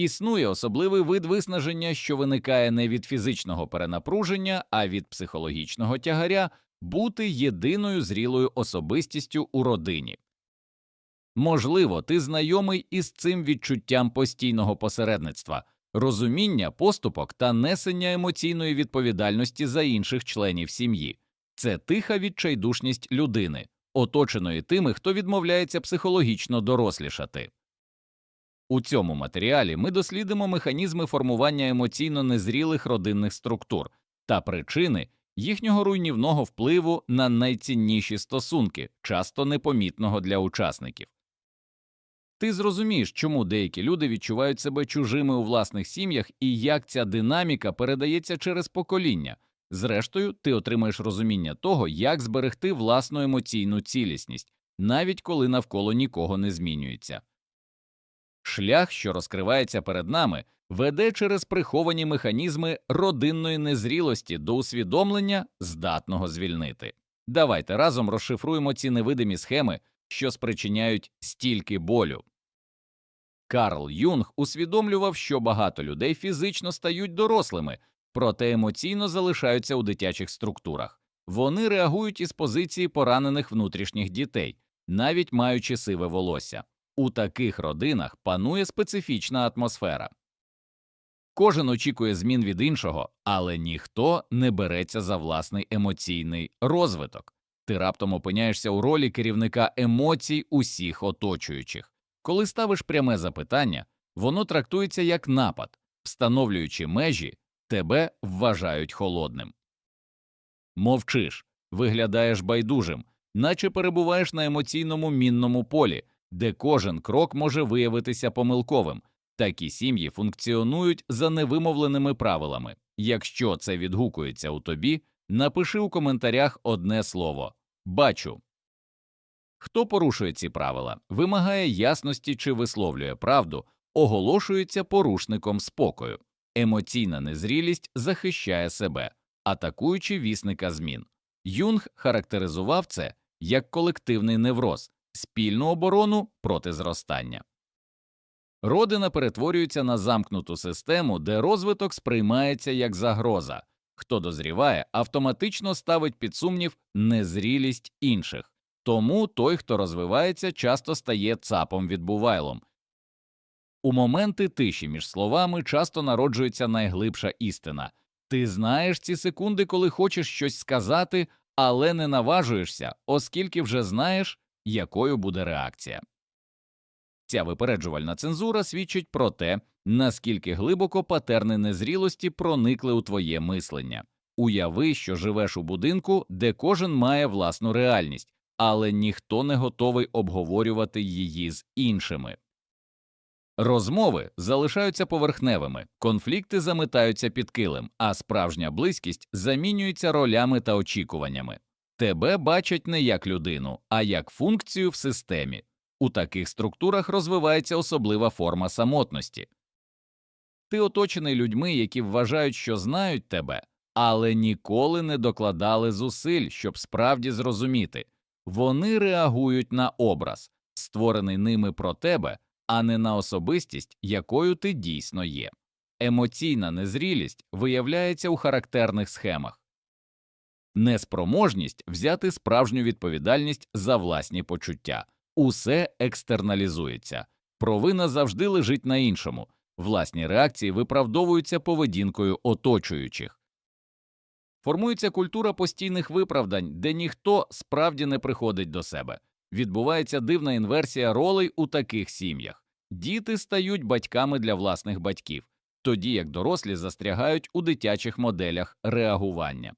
Існує особливий вид виснаження, що виникає не від фізичного перенапруження, а від психологічного тягаря бути єдиною зрілою особистістю у родині. Можливо, ти знайомий із цим відчуттям постійного посередництва, розуміння поступок та несення емоційної відповідальності за інших членів сім'ї. Це тиха відчайдушність людини, оточеної тими, хто відмовляється психологічно дорослішати. У цьому матеріалі ми дослідимо механізми формування емоційно незрілих родинних структур та причини їхнього руйнівного впливу на найцінніші стосунки, часто непомітного для учасників. Ти зрозумієш, чому деякі люди відчувають себе чужими у власних сім'ях і як ця динаміка передається через покоління. Зрештою, ти отримаєш розуміння того, як зберегти власну емоційну цілісність, навіть коли навколо нікого не змінюється. Шлях, що розкривається перед нами, веде через приховані механізми родинної незрілості до усвідомлення, здатного звільнити. Давайте разом розшифруємо ці невидимі схеми, що спричиняють стільки болю. Карл Юнг усвідомлював, що багато людей фізично стають дорослими, проте емоційно залишаються у дитячих структурах. Вони реагують із позиції поранених внутрішніх дітей, навіть маючи сиве волосся. У таких родинах панує специфічна атмосфера. Кожен очікує змін від іншого, але ніхто не береться за власний емоційний розвиток. Ти раптом опиняєшся у ролі керівника емоцій усіх оточуючих. Коли ставиш пряме запитання, воно трактується як напад, встановлюючи межі, тебе вважають холодним. Мовчиш, виглядаєш байдужим, наче перебуваєш на емоційному мінному полі, де кожен крок може виявитися помилковим. Такі сім'ї функціонують за невимовленими правилами. Якщо це відгукується у тобі, напиши у коментарях одне слово бачу. Хто порушує ці правила, вимагає ясності чи висловлює правду, оголошується порушником спокою. Емоційна незрілість захищає себе, атакуючи вісника змін. Юнг характеризував це як колективний невроз, спільну оборону проти зростання. Родина перетворюється на замкнуту систему, де розвиток сприймається як загроза. Хто дозріває, автоматично ставить під сумнів незрілість інших, тому той, хто розвивається, часто стає цапом відбувайлом. У моменти тиші між словами часто народжується найглибша істина. Ти знаєш ці секунди, коли хочеш щось сказати, але не наважуєшся, оскільки вже знаєш, якою буде реакція. Ця випереджувальна цензура свідчить про те, наскільки глибоко патерни незрілості проникли у твоє мислення. Уяви, що живеш у будинку, де кожен має власну реальність, але ніхто не готовий обговорювати її з іншими. Розмови залишаються поверхневими, конфлікти замитаються під килим, а справжня близькість замінюється ролями та очікуваннями. Тебе бачать не як людину, а як функцію в системі. У таких структурах розвивається особлива форма самотності. Ти оточений людьми, які вважають, що знають тебе, але ніколи не докладали зусиль, щоб справді зрозуміти вони реагують на образ, створений ними про тебе, а не на особистість, якою ти дійсно є. Емоційна незрілість виявляється у характерних схемах неспроможність взяти справжню відповідальність за власні почуття, усе екстерналізується, провина завжди лежить на іншому, власні реакції виправдовуються поведінкою оточуючих. Формується культура постійних виправдань, де ніхто справді не приходить до себе. Відбувається дивна інверсія ролей у таких сім'ях. Діти стають батьками для власних батьків, тоді як дорослі застрягають у дитячих моделях реагування.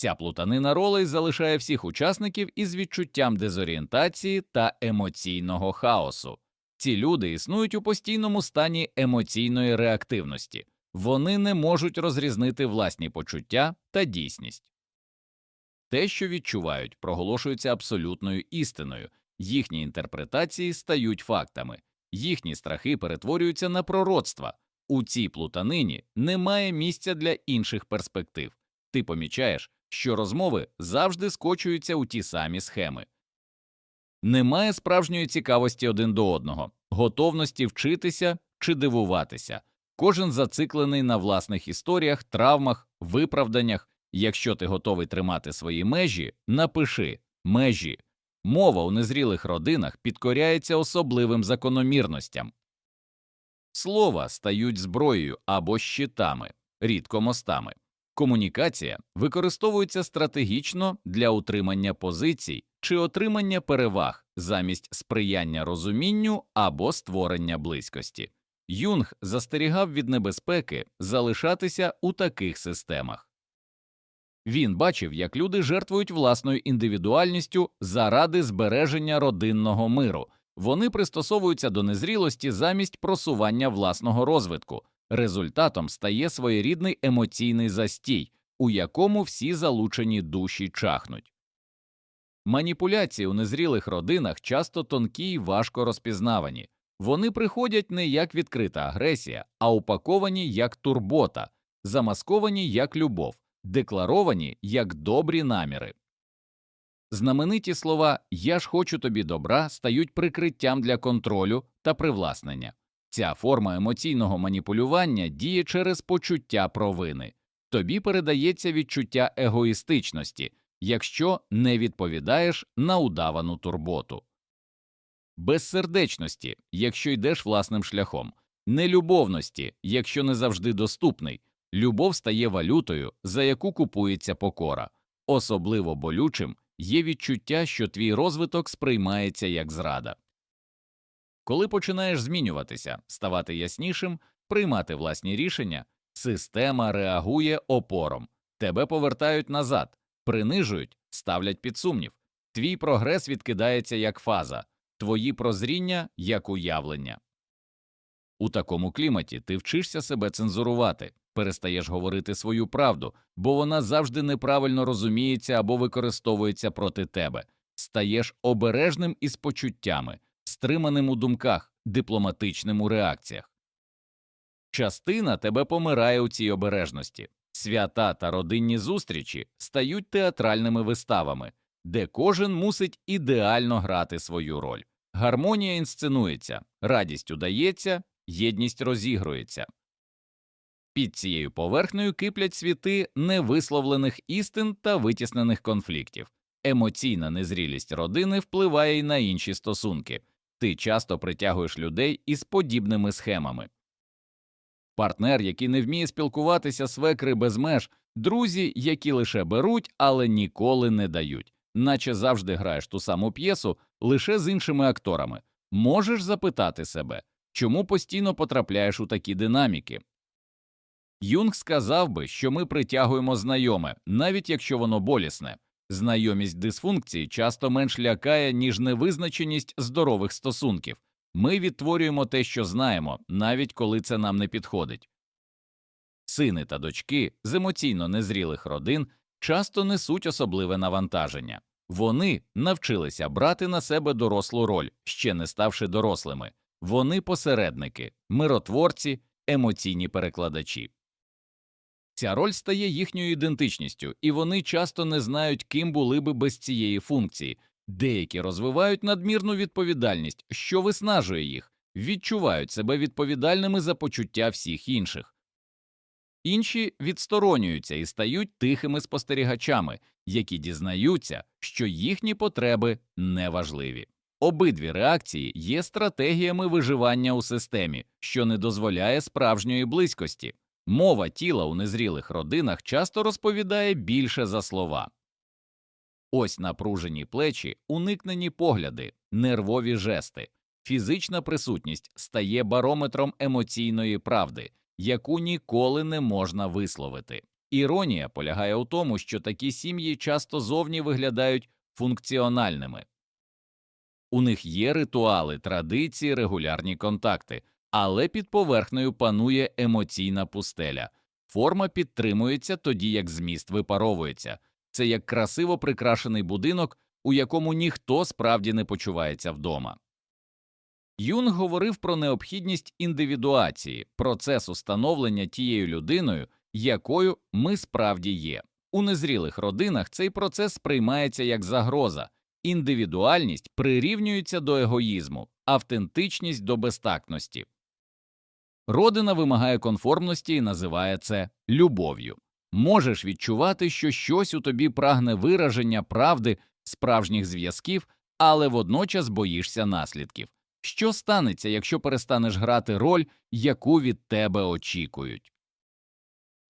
Ця плутанина ролей залишає всіх учасників із відчуттям дезорієнтації та емоційного хаосу. Ці люди існують у постійному стані емоційної реактивності, вони не можуть розрізнити власні почуття та дійсність. Те, що відчувають, проголошується абсолютною істиною, їхні інтерпретації стають фактами, їхні страхи перетворюються на пророцтва. У цій плутанині немає місця для інших перспектив. Ти помічаєш, що розмови завжди скочуються у ті самі схеми. Немає справжньої цікавості один до одного, готовності вчитися чи дивуватися. Кожен зациклений на власних історіях, травмах, виправданнях. Якщо ти готовий тримати свої межі, напиши межі. Мова у незрілих родинах підкоряється особливим закономірностям. Слова стають зброєю або щитами, рідко мостами. Комунікація використовується стратегічно для утримання позицій чи отримання переваг замість сприяння розумінню або створення близькості. Юнг застерігав від небезпеки залишатися у таких системах. Він бачив, як люди жертвують власною індивідуальністю заради збереження родинного миру. Вони пристосовуються до незрілості замість просування власного розвитку. Результатом стає своєрідний емоційний застій, у якому всі залучені душі чахнуть. Маніпуляції у незрілих родинах часто тонкі й важко розпізнавані. Вони приходять не як відкрита агресія, а упаковані як турбота, замасковані як любов, декларовані як добрі наміри. Знамениті слова Я ж хочу тобі добра стають прикриттям для контролю та привласнення. Ця форма емоційного маніпулювання діє через почуття провини. Тобі передається відчуття егоїстичності, якщо не відповідаєш на удавану турботу, безсердечності, якщо йдеш власним шляхом, нелюбовності, якщо не завжди доступний. Любов стає валютою, за яку купується покора. Особливо болючим є відчуття, що твій розвиток сприймається як зрада. Коли починаєш змінюватися, ставати яснішим, приймати власні рішення, система реагує опором, тебе повертають назад, принижують, ставлять під сумнів. Твій прогрес відкидається як фаза, твої прозріння як уявлення. У такому кліматі ти вчишся себе цензурувати, перестаєш говорити свою правду, бо вона завжди неправильно розуміється або використовується проти тебе, стаєш обережним із почуттями, стриманим у думках, дипломатичним у реакціях. Частина тебе помирає у цій обережності. Свята та родинні зустрічі стають театральними виставами, де кожен мусить ідеально грати свою роль. Гармонія інсценується, радість удається, єдність розігрується. Під цією поверхнею киплять світи невисловлених істин та витіснених конфліктів. Емоційна незрілість родини впливає й на інші стосунки. Ти часто притягуєш людей із подібними схемами. Партнер, який не вміє спілкуватися свекри без меж, друзі, які лише беруть, але ніколи не дають, наче завжди граєш ту саму п'єсу лише з іншими акторами. Можеш запитати себе, чому постійно потрапляєш у такі динаміки? Юнг сказав би, що ми притягуємо знайоме, навіть якщо воно болісне. Знайомість дисфункції часто менш лякає, ніж невизначеність здорових стосунків. Ми відтворюємо те, що знаємо, навіть коли це нам не підходить. Сини та дочки з емоційно незрілих родин часто несуть особливе навантаження. Вони навчилися брати на себе дорослу роль, ще не ставши дорослими. Вони посередники, миротворці, емоційні перекладачі. Ця роль стає їхньою ідентичністю, і вони часто не знають, ким були би без цієї функції. Деякі розвивають надмірну відповідальність, що виснажує їх, відчувають себе відповідальними за почуття всіх інших. Інші відсторонюються і стають тихими спостерігачами, які дізнаються, що їхні потреби неважливі. Обидві реакції є стратегіями виживання у системі, що не дозволяє справжньої близькості. Мова тіла у незрілих родинах часто розповідає більше за слова. Ось напружені плечі, уникнені погляди, нервові жести, фізична присутність стає барометром емоційної правди, яку ніколи не можна висловити. Іронія полягає у тому, що такі сім'ї часто зовні виглядають функціональними. У них є ритуали, традиції, регулярні контакти, але під поверхнею панує емоційна пустеля. Форма підтримується тоді, як зміст випаровується. Це як красиво прикрашений будинок, у якому ніхто справді не почувається вдома. Юнг говорив про необхідність індивідуації, процесу становлення тією людиною, якою ми справді є. У незрілих родинах цей процес сприймається як загроза, індивідуальність прирівнюється до егоїзму, автентичність до безтактності. Родина вимагає конформності і називає це любов'ю. Можеш відчувати, що щось у тобі прагне вираження правди, справжніх зв'язків, але водночас боїшся наслідків. Що станеться, якщо перестанеш грати роль, яку від тебе очікують?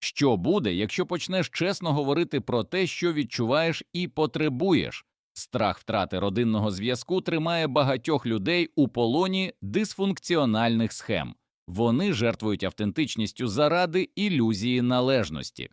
Що буде, якщо почнеш чесно говорити про те, що відчуваєш і потребуєш? Страх втрати родинного зв'язку тримає багатьох людей у полоні дисфункціональних схем. Вони жертвують автентичністю заради ілюзії належності,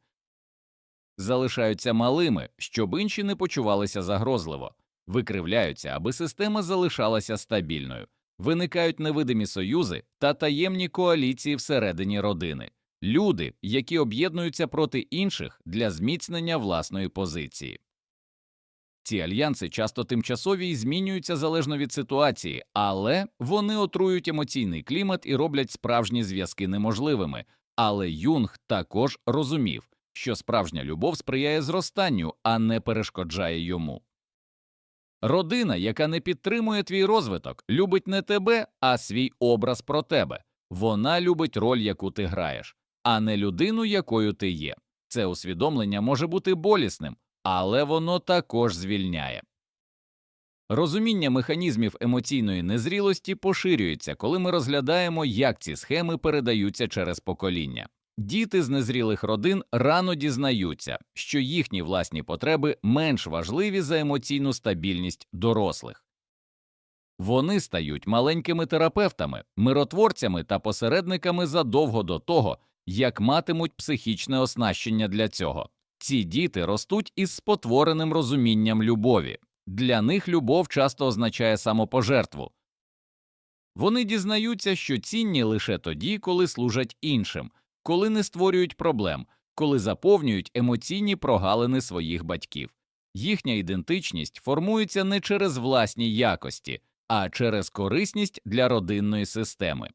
залишаються малими, щоб інші не почувалися загрозливо, викривляються, аби система залишалася стабільною, виникають невидимі союзи та таємні коаліції всередині родини, люди, які об'єднуються проти інших для зміцнення власної позиції. Ці альянси часто тимчасові і змінюються залежно від ситуації, але вони отрують емоційний клімат і роблять справжні зв'язки неможливими. Але Юнг також розумів, що справжня любов сприяє зростанню, а не перешкоджає йому. Родина, яка не підтримує твій розвиток, любить не тебе, а свій образ про тебе. Вона любить роль, яку ти граєш, а не людину, якою ти є. Це усвідомлення може бути болісним, але воно також звільняє. Розуміння механізмів емоційної незрілості поширюється, коли ми розглядаємо, як ці схеми передаються через покоління. Діти з незрілих родин рано дізнаються, що їхні власні потреби менш важливі за емоційну стабільність дорослих. Вони стають маленькими терапевтами, миротворцями та посередниками задовго до того, як матимуть психічне оснащення для цього. Ці діти ростуть із спотвореним розумінням любові. Для них любов часто означає самопожертву. Вони дізнаються, що цінні лише тоді, коли служать іншим, коли не створюють проблем, коли заповнюють емоційні прогалини своїх батьків. Їхня ідентичність формується не через власні якості, а через корисність для родинної системи.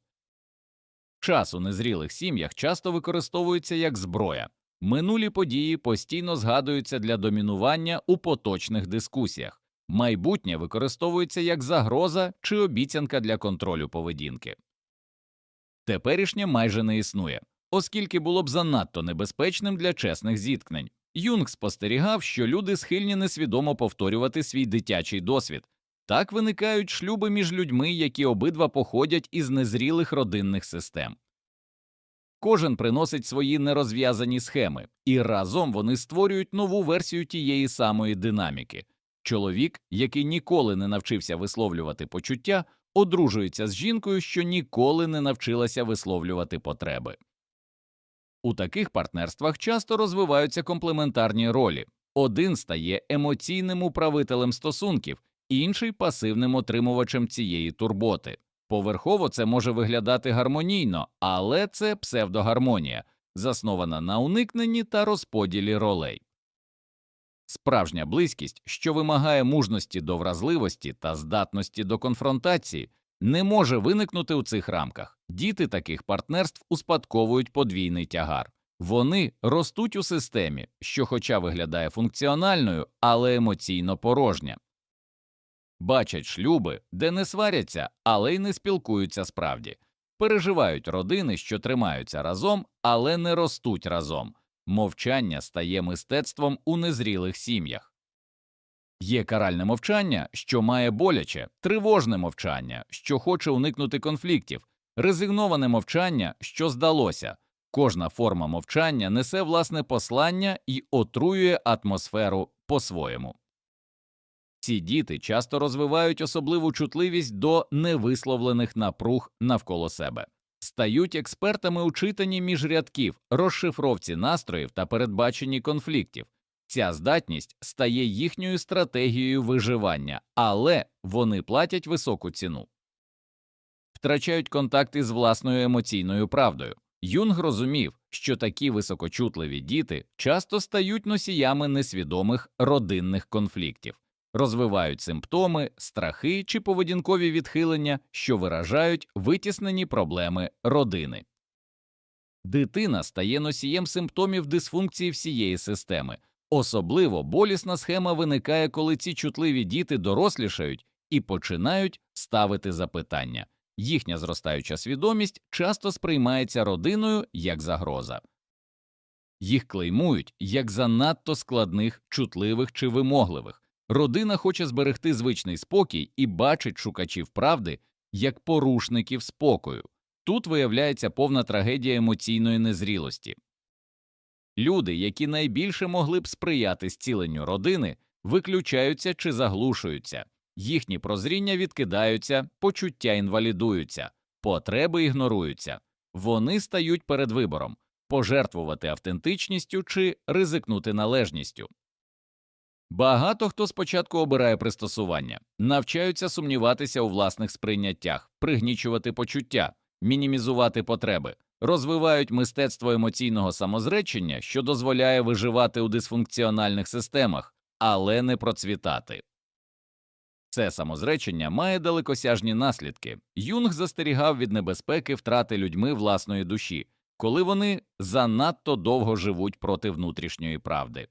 Час у незрілих сім'ях часто використовується як зброя. Минулі події постійно згадуються для домінування у поточних дискусіях, майбутнє використовується як загроза чи обіцянка для контролю поведінки. Теперішнє майже не існує, оскільки було б занадто небезпечним для чесних зіткнень. Юнг спостерігав, що люди схильні несвідомо повторювати свій дитячий досвід. Так виникають шлюби між людьми, які обидва походять із незрілих родинних систем. Кожен приносить свої нерозв'язані схеми, і разом вони створюють нову версію тієї самої динаміки. Чоловік, який ніколи не навчився висловлювати почуття, одружується з жінкою, що ніколи не навчилася висловлювати потреби. У таких партнерствах часто розвиваються комплементарні ролі один стає емоційним управителем стосунків, інший пасивним отримувачем цієї турботи. Поверхово це може виглядати гармонійно, але це псевдогармонія, заснована на уникненні та розподілі ролей. Справжня близькість, що вимагає мужності до вразливості та здатності до конфронтації, не може виникнути у цих рамках. Діти таких партнерств успадковують подвійний тягар. Вони ростуть у системі, що, хоча виглядає функціональною, але емоційно порожня. Бачать шлюби, де не сваряться, але й не спілкуються справді, переживають родини, що тримаються разом, але не ростуть разом. Мовчання стає мистецтвом у незрілих сім'ях. Є каральне мовчання, що має боляче, тривожне мовчання, що хоче уникнути конфліктів, резигноване мовчання, що здалося. Кожна форма мовчання несе власне послання і отруює атмосферу по-своєму. Ці діти часто розвивають особливу чутливість до невисловлених напруг навколо себе, стають експертами у читанні між рядків, розшифровці настроїв та передбаченні конфліктів. Ця здатність стає їхньою стратегією виживання, але вони платять високу ціну, втрачають контакт із власною емоційною правдою. Юнг розумів, що такі високочутливі діти часто стають носіями несвідомих родинних конфліктів розвивають симптоми, страхи чи поведінкові відхилення, що виражають витіснені проблеми родини. Дитина стає носієм симптомів дисфункції всієї системи. Особливо болісна схема виникає, коли ці чутливі діти дорослішають і починають ставити запитання Їхня зростаюча свідомість часто сприймається родиною як загроза. Їх клеймують як занадто складних, чутливих чи вимогливих. Родина хоче зберегти звичний спокій і бачить шукачів правди як порушників спокою. Тут виявляється повна трагедія емоційної незрілості. Люди, які найбільше могли б сприяти зціленню родини, виключаються чи заглушуються, їхні прозріння відкидаються, почуття інвалідуються, потреби ігноруються, вони стають перед вибором пожертвувати автентичністю чи ризикнути належністю. Багато хто спочатку обирає пристосування, навчаються сумніватися у власних сприйняттях, пригнічувати почуття, мінімізувати потреби, розвивають мистецтво емоційного самозречення, що дозволяє виживати у дисфункціональних системах, але не процвітати. Це самозречення має далекосяжні наслідки. Юнг застерігав від небезпеки втрати людьми власної душі, коли вони занадто довго живуть проти внутрішньої правди.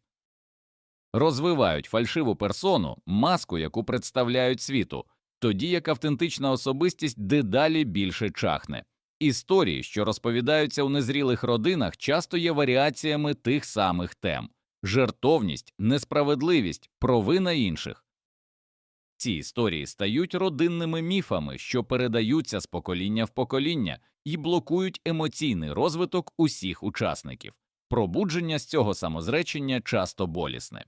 Розвивають фальшиву персону, маску, яку представляють світу, тоді як автентична особистість дедалі більше чахне. Історії, що розповідаються у незрілих родинах, часто є варіаціями тих самих тем жертовність, несправедливість, провина інших. Ці історії стають родинними міфами, що передаються з покоління в покоління і блокують емоційний розвиток усіх учасників. Пробудження з цього самозречення часто болісне.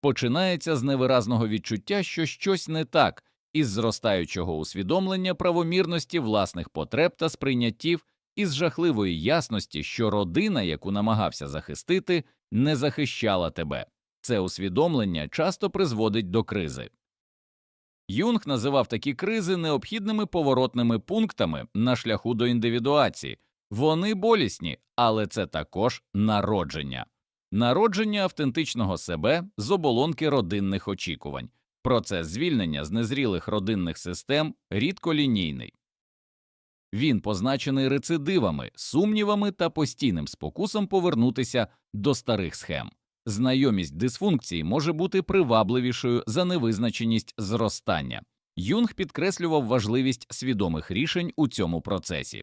Починається з невиразного відчуття, що щось не так, із зростаючого усвідомлення правомірності власних потреб та сприйняттів, із жахливої ясності, що родина, яку намагався захистити, не захищала тебе. Це усвідомлення часто призводить до кризи. Юнг називав такі кризи необхідними поворотними пунктами на шляху до індивідуації. Вони болісні, але це також народження, народження автентичного себе з оболонки родинних очікувань. Процес звільнення з незрілих родинних систем рідко лінійний. Він позначений рецидивами, сумнівами та постійним спокусом повернутися до старих схем. Знайомість дисфункції може бути привабливішою за невизначеність зростання. Юнг підкреслював важливість свідомих рішень у цьому процесі.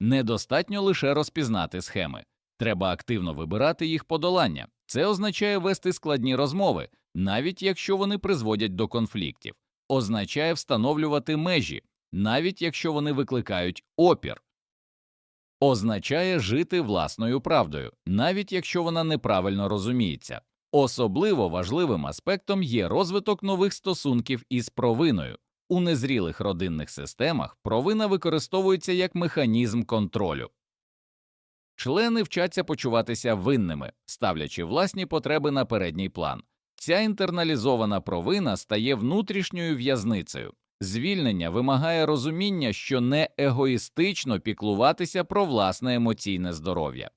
Недостатньо лише розпізнати схеми, треба активно вибирати їх подолання. Це означає вести складні розмови, навіть якщо вони призводять до конфліктів, означає встановлювати межі, навіть якщо вони викликають опір, означає жити власною правдою, навіть якщо вона неправильно розуміється. Особливо важливим аспектом є розвиток нових стосунків із провиною. У незрілих родинних системах провина використовується як механізм контролю. Члени вчаться почуватися винними, ставлячи власні потреби на передній план. Ця інтерналізована провина стає внутрішньою в'язницею. Звільнення вимагає розуміння, що не егоїстично піклуватися про власне емоційне здоров'я,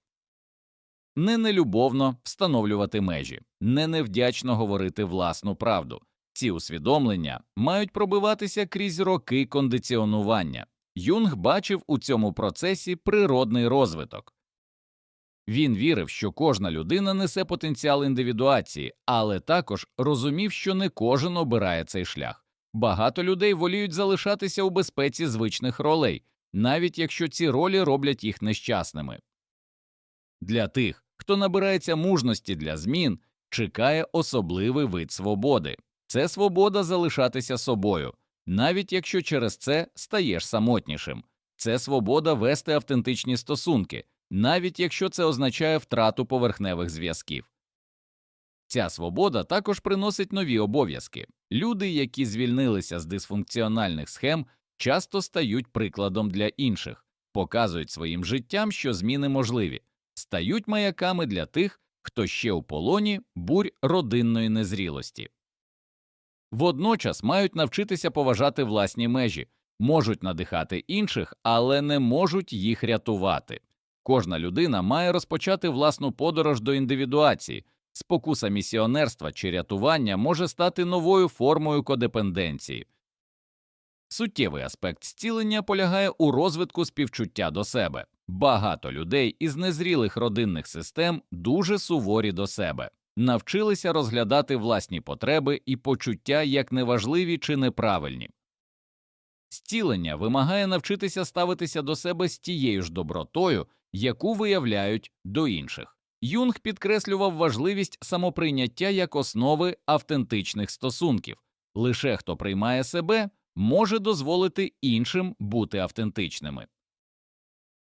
не нелюбовно встановлювати межі, не невдячно говорити власну правду. Ці усвідомлення мають пробиватися крізь роки кондиціонування. Юнг бачив у цьому процесі природний розвиток. Він вірив, що кожна людина несе потенціал індивідуації, але також розумів, що не кожен обирає цей шлях. Багато людей воліють залишатися у безпеці звичних ролей, навіть якщо ці ролі роблять їх нещасними. Для тих, хто набирається мужності для змін, чекає особливий вид свободи це свобода залишатися собою, навіть якщо через це стаєш самотнішим, це свобода вести автентичні стосунки, навіть якщо це означає втрату поверхневих зв'язків. Ця свобода також приносить нові обов'язки. Люди, які звільнилися з дисфункціональних схем, часто стають прикладом для інших, показують своїм життям, що зміни можливі, стають маяками для тих, хто ще у полоні бурь родинної незрілості. Водночас мають навчитися поважати власні межі, можуть надихати інших, але не можуть їх рятувати. Кожна людина має розпочати власну подорож до індивідуації. Спокуса місіонерства чи рятування може стати новою формою кодепенденції. Суттєвий аспект зцілення полягає у розвитку співчуття до себе. Багато людей із незрілих родинних систем дуже суворі до себе, навчилися розглядати власні потреби і почуття як неважливі чи неправильні. Зцілення вимагає навчитися ставитися до себе з тією ж добротою, яку виявляють до інших. Юнг підкреслював важливість самоприйняття як основи автентичних стосунків. Лише хто приймає себе, може дозволити іншим бути автентичними.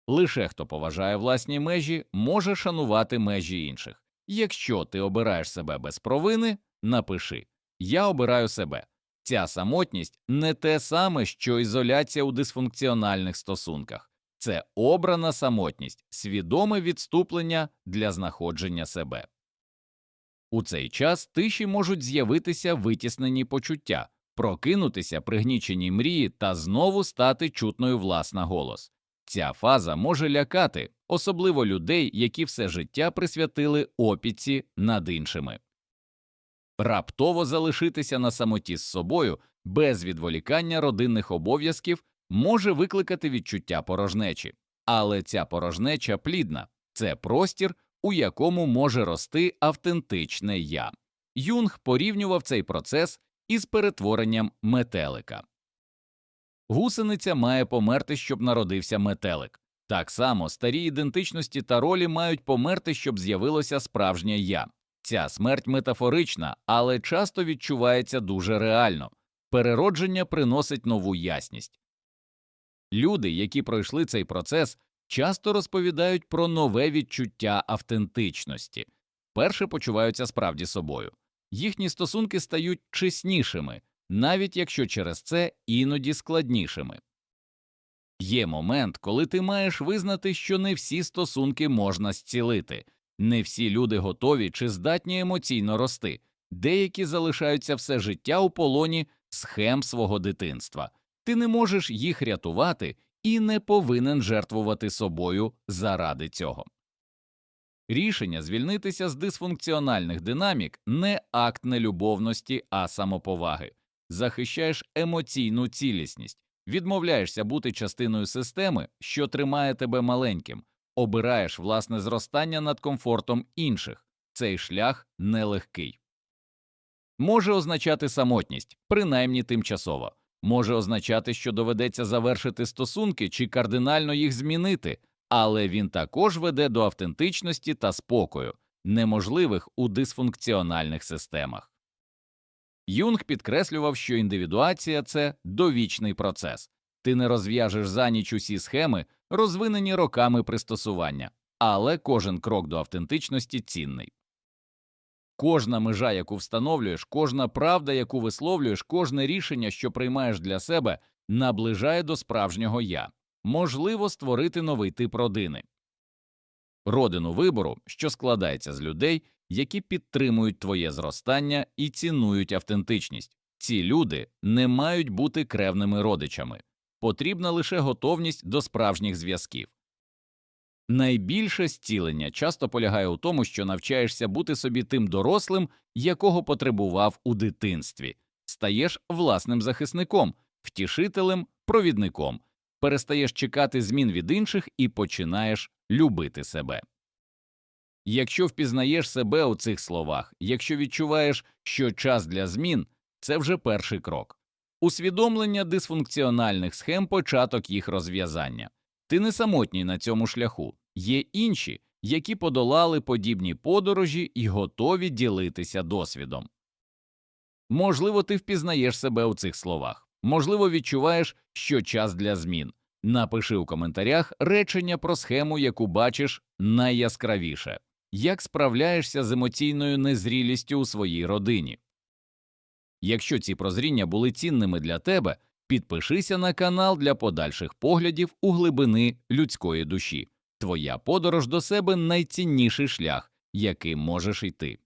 Лише хто поважає власні межі, може шанувати межі інших. Якщо ти обираєш себе без провини, напиши Я обираю себе. Ця самотність не те саме, що ізоляція у дисфункціональних стосунках, це обрана самотність, свідоме відступлення для знаходження себе. У цей час тиші можуть з'явитися витіснені почуття, прокинутися пригнічені мрії та знову стати чутною власна голос. Ця фаза може лякати, особливо людей, які все життя присвятили опіці над іншими. Раптово залишитися на самоті з собою без відволікання родинних обов'язків може викликати відчуття порожнечі, але ця порожнеча плідна це простір, у якому може рости автентичне я. Юнг порівнював цей процес із перетворенням метелика. Гусениця має померти, щоб народився метелик. Так само старі ідентичності та ролі мають померти, щоб з'явилося справжнє я. Ця смерть метафорична, але часто відчувається дуже реально. Переродження приносить нову ясність. Люди, які пройшли цей процес, часто розповідають про нове відчуття автентичності, перше почуваються справді собою. Їхні стосунки стають чеснішими, навіть якщо через це іноді складнішими. Є момент, коли ти маєш визнати, що не всі стосунки можна зцілити, не всі люди готові чи здатні емоційно рости, деякі залишаються все життя у полоні схем свого дитинства. Ти не можеш їх рятувати і не повинен жертвувати собою заради цього. Рішення звільнитися з дисфункціональних динамік не акт нелюбовності, а самоповаги. Захищаєш емоційну цілісність, відмовляєшся бути частиною системи, що тримає тебе маленьким, обираєш власне зростання над комфортом інших. Цей шлях нелегкий. Може означати самотність, принаймні тимчасово, може означати, що доведеться завершити стосунки чи кардинально їх змінити, але він також веде до автентичності та спокою, неможливих у дисфункціональних системах. Юнг підкреслював, що індивідуація це довічний процес, ти не розв'яжеш за ніч усі схеми, розвинені роками пристосування, але кожен крок до автентичності цінний. Кожна межа, яку встановлюєш, кожна правда, яку висловлюєш, кожне рішення, що приймаєш для себе, наближає до справжнього я, можливо створити новий тип родини. Родину вибору, що складається з людей, які підтримують твоє зростання і цінують автентичність. Ці люди не мають бути кревними родичами, потрібна лише готовність до справжніх зв'язків. Найбільше зцілення часто полягає у тому, що навчаєшся бути собі тим дорослим, якого потребував у дитинстві, стаєш власним захисником, втішителем, провідником, перестаєш чекати змін від інших і починаєш любити себе. Якщо впізнаєш себе у цих словах, якщо відчуваєш, що час для змін це вже перший крок. Усвідомлення дисфункціональних схем початок їх розв'язання. Ти не самотній на цьому шляху, є інші, які подолали подібні подорожі і готові ділитися досвідом. Можливо, ти впізнаєш себе у цих словах, можливо, відчуваєш, що час для змін. Напиши у коментарях речення про схему, яку бачиш найяскравіше, як справляєшся з емоційною незрілістю у своїй родині. Якщо ці прозріння були цінними для тебе, підпишися на канал для подальших поглядів у глибини людської душі. Твоя подорож до себе найцінніший шлях, яким можеш йти.